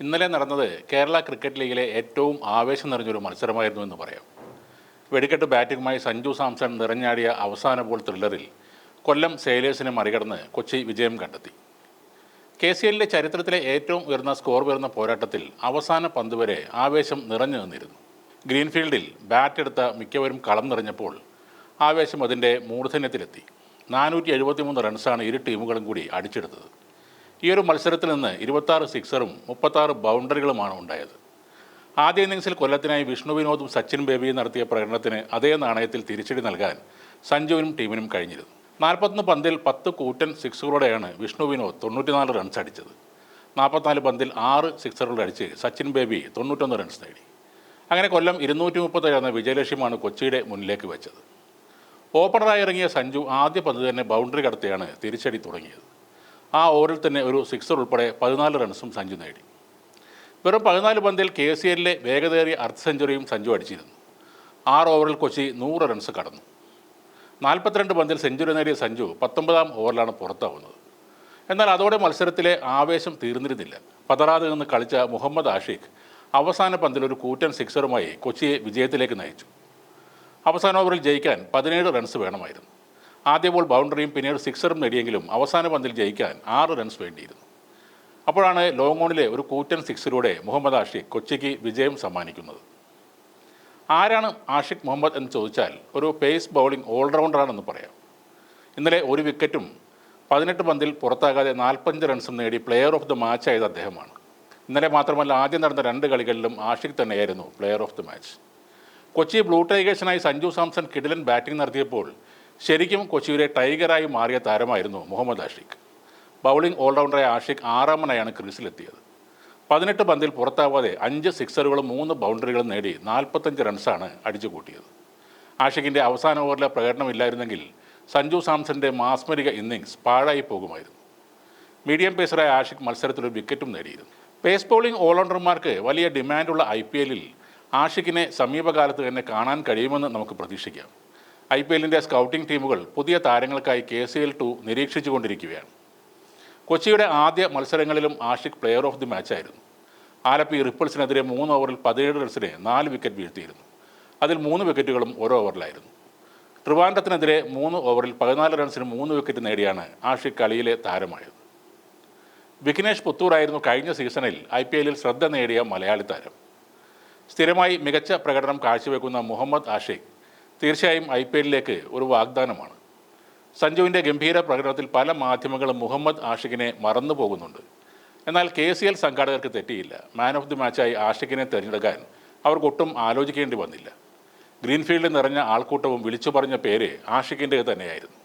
ഇന്നലെ നടന്നത് കേരള ക്രിക്കറ്റ് ലീഗിലെ ഏറ്റവും ആവേശം നിറഞ്ഞൊരു മത്സരമായിരുന്നു എന്ന് പറയാം. വെടിക്കെട്ട് ബാറ്റിംഗുമായി സഞ്ജു സാംസൺ നിറഞ്ഞാടിയ അവസാന ബോൾ ത്രില്ലറിൽ കൊല്ലം സെയിലേഴ്സിനെ മറികടന്ന് കൊച്ചി വിജയം കണ്ടെത്തി. കെ സി എല്ലിന്റെ ചരിത്രത്തിലെ ഏറ്റവും ഉയർന്ന സ്കോർ വരുന്ന പോരാട്ടത്തിൽ അവസാന പന്ത് വരെ ആവേശം നിറഞ്ഞു നിന്നിരുന്നു. ഗ്രീൻഫീൽഡിൽ ബാറ്റ് എടുത്ത മിക്കവരും കളം നിറഞ്ഞപ്പോൾ ആവേശം അതിന്റെ മൂർധന്യത്തിലെത്തി. നാനൂറ്റി എഴുപത്തിമൂന്ന് റൺസാണ് ഇരു ടീമുകളും കൂടി അടിച്ചെടുത്തത്. ഈ ഒരു മത്സരത്തിൽ നിന്ന് ഇരുപത്താറ് സിക്സറും മുപ്പത്താറ് ബൗണ്ടറികളുമാണ് ഉണ്ടായത്. ആദ്യ ഇന്നിങ്സിൽ കൊല്ലത്തിനായി വിഷ്ണു വിനോദും സച്ചിൻ ബേബിയും നടത്തിയ പ്രകടനത്തിന് അതേ നാണയത്തിൽ തിരിച്ചടി നൽകാൻ സഞ്ജുവിനും ടീമിനും കഴിഞ്ഞിരുന്നു. നാൽപ്പത്തൊന്ന് പന്തിൽ പത്ത് കൂറ്റൻ സിക്സുകളോടെയാണ് വിഷ്ണു വിനോദ് തൊണ്ണൂറ്റിനാല് റൺസ് അടിച്ചത്. നാൽപ്പത്തിനാല് പന്തിൽ ആറ് സിക്സറുകൾ അടിച്ച് സച്ചിൻ ബേബി തൊണ്ണൂറ്റൊന്ന് റൺസ് നേടി. അങ്ങനെ കൊല്ലം ഇരുന്നൂറ്റി മുപ്പത്തേഴ് എന്ന വിജയലക്ഷ്യമാണ് കൊച്ചിയുടെ മുന്നിലേക്ക് വെച്ചത്. ഓപ്പണറായി ഇറങ്ങിയ സഞ്ജു ആദ്യ പന്ത് തന്നെ ബൗണ്ടറി കടത്തിയാണ് തിരിച്ചടി തുടങ്ങിയത്. ആ ഓവറിൽ തന്നെ ഒരു സിക്സർ ഉൾപ്പെടെ പതിനാല് റൺസും സഞ്ജു നേടി. വെറും പതിനാല് പന്തിൽ കെ സി എല്ലിലെ വേഗതയേറിയ അർദ്ധ സെഞ്ചുറിയും സഞ്ജു അടിച്ചിരുന്നു. ആറ് ഓവറിൽ കൊച്ചി നൂറ് റൺസ് കടന്നു. നാൽപ്പത്തിരണ്ട് പന്തിൽ സെഞ്ചുറി നേടിയ സഞ്ജു പത്തൊമ്പതാം ഓവറിലാണ് പുറത്താവുന്നത്. എന്നാൽ അതോടെ മത്സരത്തിലെ ആവേശം തീർന്നിരുന്നില്ല. പതറാതെ നിന്ന് കളിച്ച മുഹമ്മദ് ആഷിഖ് അവസാന പന്തിൽ ഒരു കൂറ്റൻ സിക്സറുമായി കൊച്ചിയെ വിജയത്തിലേക്ക് നയിച്ചു. അവസാന ഓവറിൽ ജയിക്കാൻ പതിനേഴ് റൺസ് വേണമായിരുന്നു. ആദ്യ ബോൾ ബൗണ്ടറിയും പിന്നീട് സിക്സറും നേടിയെങ്കിലും അവസാന പന്തിൽ ജയിക്കാൻ ആറ് റൺസ് വേണ്ടിയിരുന്നു. അപ്പോഴാണ് ലോങ് ഓണിലെ ഒരു കൂറ്റൻ സിക്സിലൂടെ മുഹമ്മദ് ആഷിഖ് കൊച്ചിക്ക് വിജയം സമ്മാനിക്കുന്നത്. ആരാണ് ആഷിഖ് മുഹമ്മദ് എന്ന് ചോദിച്ചാൽ ഒരു പേസ് ബൗളിംഗ് ഓൾറൗണ്ടറാണെന്ന് പറയാം. ഇന്നലെ ഒരു വിക്കറ്റും പതിനെട്ട് പന്തിൽ പുറത്താകാതെ നാൽപ്പഞ്ച് റൺസും നേടി പ്ലെയർ ഓഫ് ദി മാച്ച് ആയത് അദ്ദേഹമാണ്. ഇന്നലെ മാത്രമല്ല ആദ്യം നടന്ന രണ്ട് കളികളിലും ആഷിഖ് തന്നെയായിരുന്നു player of the match Kochi blue ടൈഗേഴ്സിനായി Sanju Samson കിഡിലൻ ബാറ്റിംഗ് നടത്തിയപ്പോൾ ശരിക്കും കൊച്ചിയുടെ ടൈഗറായി മാറിയ താരമായിരുന്നു മുഹമ്മദ് ആഷിഖ്. ബൗളിംഗ് ഓൾറൗണ്ടറായ ആഷിഖ് ആറാമനായാണ് ക്രീസിലെത്തിയത്. പതിനെട്ട് പന്തിൽ പുറത്താവാതെ അഞ്ച് സിക്സറുകളും മൂന്ന് ബൗണ്ടറികളും നേടി നാൽപ്പത്തഞ്ച് റൺസാണ് അടിച്ചു കൂട്ടിയത് ആഷിഖിന്റെ അവസാന ഓവറിലെ പ്രകടനമില്ലായിരുന്നെങ്കിൽ സഞ്ജു സാംസന്റെ മാസ്മരിക ഇന്നിങ്സ് പാഴായി പോകുമായിരുന്നു. മീഡിയം പേസറായ ആഷിഖ് മത്സരത്തിൽ ഒരു വിക്കറ്റും നേടിയിരുന്നു. പേസ് ബോളിംഗ് ഓൾറൗണ്ടർമാർക്ക് വലിയ ഡിമാൻഡുള്ള ഐ പി എല്ലിൽ ആഷിഖിനെ സമീപകാലത്ത് തന്നെ കാണാൻ കഴിയുമെന്ന് നമുക്ക് പ്രതീക്ഷിക്കാം. ഐ പി എല്ലിന്റെ സ്കൗട്ടിംഗ് ടീമുകൾ പുതിയ താരങ്ങൾക്കായി കെ സി എൽ ടു നിരീക്ഷിച്ചുകൊണ്ടിരിക്കുകയാണ്. കൊച്ചിയുടെ ആദ്യ മത്സരങ്ങളിലും ആഷിഖ് പ്ലെയർ ഓഫ് ദി മാച്ചായിരുന്നു ആലപ്പി റിപ്പിൾസിനെതിരെ മൂന്ന് ഓവറിൽ പതിനേഴ് റൺസിനെ നാല് വിക്കറ്റ് വീഴ്ത്തിയിരുന്നു. അതിൽ മൂന്ന് വിക്കറ്റുകളും ഓരോ ഓവറിലായിരുന്നു. ട്രിവാൻഡത്തിനെതിരെ മൂന്ന് ഓവറിൽ പതിനാല് റൺസിന് മൂന്ന് വിക്കറ്റ് നേടിയാണ് ആഷിഖ് കളിയിലെ താരമായത്. വിഘ്നേഷ് പുത്തൂറായിരുന്നു കഴിഞ്ഞ സീസണിൽ ഐ പി എല്ലിൽ ശ്രദ്ധ നേടിയ മലയാളി താരം. സ്ഥിരമായി മികച്ച പ്രകടനം കാഴ്ചവെക്കുന്ന മുഹമ്മദ് ആഷിഖ് തീർച്ചയായും ഐ പി എല്ലിലേക്ക് ഒരു വാഗ്ദാനമാണ്. സഞ്ജുവിന്റെ ഗംഭീര പ്രകടനത്തിൽ പല മാധ്യമങ്ങളും മുഹമ്മദ് ആഷിഖിനെ മറന്നു പോകുന്നുണ്ട്. എന്നാൽ കെ സി എൽ സംഘാടകർക്ക് തെറ്റിയില്ല. മാൻ ഓഫ് ദി മാച്ചായി ആഷിഖിനെ തിരഞ്ഞെടുക്കാൻ അവർക്കൊട്ടും ആലോചിക്കേണ്ടി വന്നില്ല. ഗ്രീൻഫീൽഡിൽ നിറഞ്ഞ ആൾക്കൂട്ടവും വിളിച്ചു പറഞ്ഞ പേര് ആഷിഖിന്റെ തന്നെയായിരുന്നു.